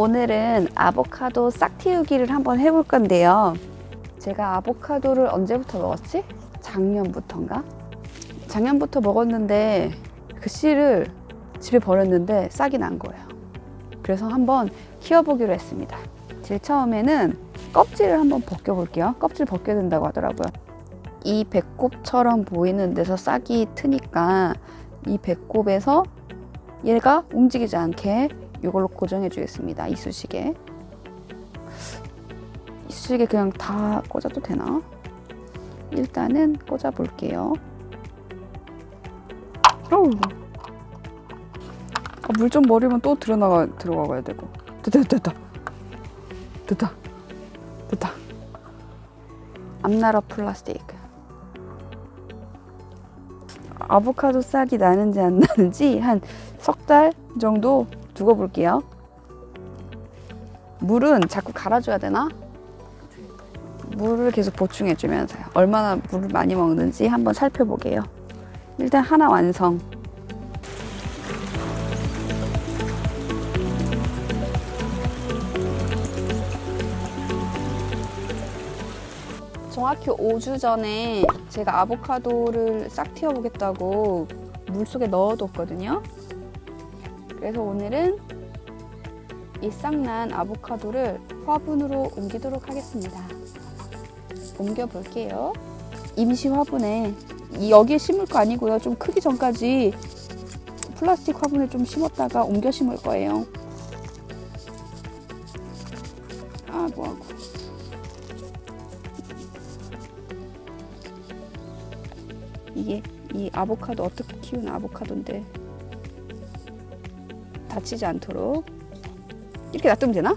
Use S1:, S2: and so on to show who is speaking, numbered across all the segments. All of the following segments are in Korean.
S1: 오늘은 아보카도 싹 틔우기를 한번 해볼 건데요. 제가 아보카도를 언제부터 먹었지? 작년부터인가? 작년부터 먹었는데 그 씨를 집에 버렸는데 싹이 난 거예요. 그래서 한번 키워보기로 했습니다. 제일 처음에는 껍질을 한번 벗겨볼게요. 껍질 벗겨야 된다고 하더라고요. 이 배꼽처럼 보이는 데서 싹이 트니까 이 배꼽에서 얘가 움직이지 않게 이걸로 고정해 주겠습니다. 이쑤시개. 이쑤시개 그냥 다 꽂아도 되나? 일단은 꽂아 볼게요. 아, 물좀 버리면 또 들어나가 들어가야 되고. 됐다 됐다 됐다 됐다. 암나라 플라스틱. 아보카도 싹이 나는지 안 나는지 한 석 달 정도 두고 볼게요. 물은 자꾸 갈아줘야 되나? 물을 계속 보충해주면서요. 얼마나 물을 많이 먹는지 한번 살펴보게요. 일단 하나 완성. 정확히 5주 전에 제가 아보카도를 싹 틔워보겠다고 물속에 넣어뒀거든요. 그래서 오늘은 이 싹난 아보카도를 화분으로 옮기도록 하겠습니다. 옮겨 볼게요. 임시 화분에 이 여기에 심을 거 아니고요. 좀 크기 전까지 플라스틱 화분에 좀 심었다가 옮겨 심을 거예요. 아 뭐하고. 이게 이 아보카도 어떻게 키우는 아보카도인데 다치지 않도록 이렇게 놔두면 되나?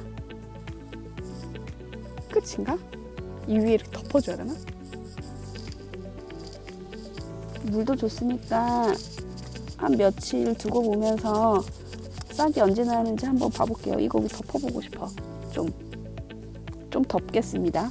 S1: 끝인가? 이 위에 이렇게 덮어줘야 되나? 물도 좋으니까 한 며칠 두고 보면서 싹이 언제 나는지 한번 봐볼게요. 이거 덮어보고 싶어. 좀, 좀 덮겠습니다.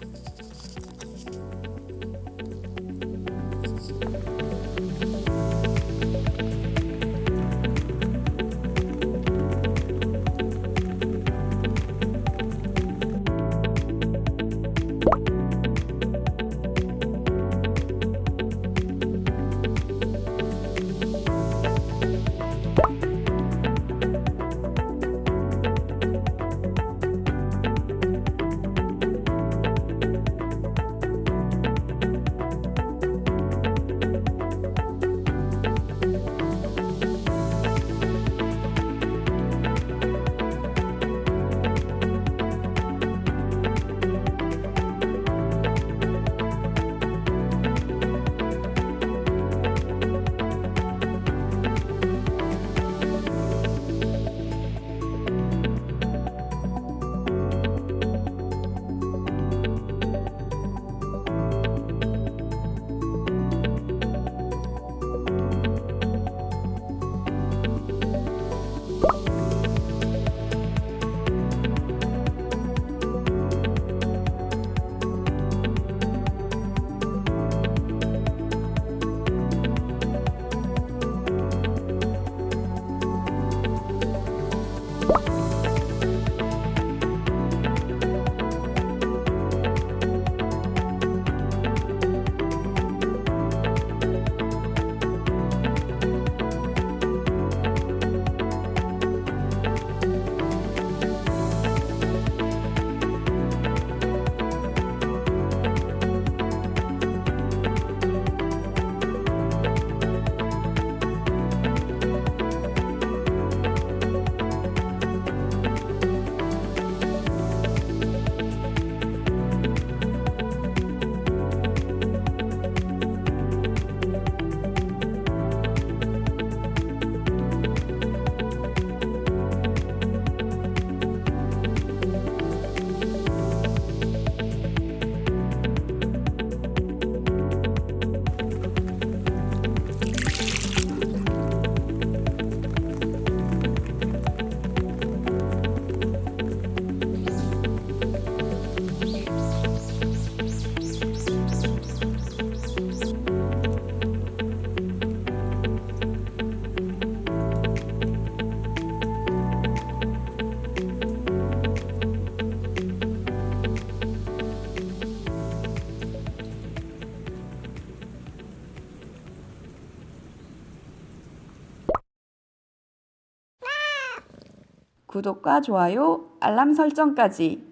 S1: 구독과 좋아요, 알람 설정까지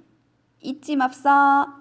S1: 잊지 맙사.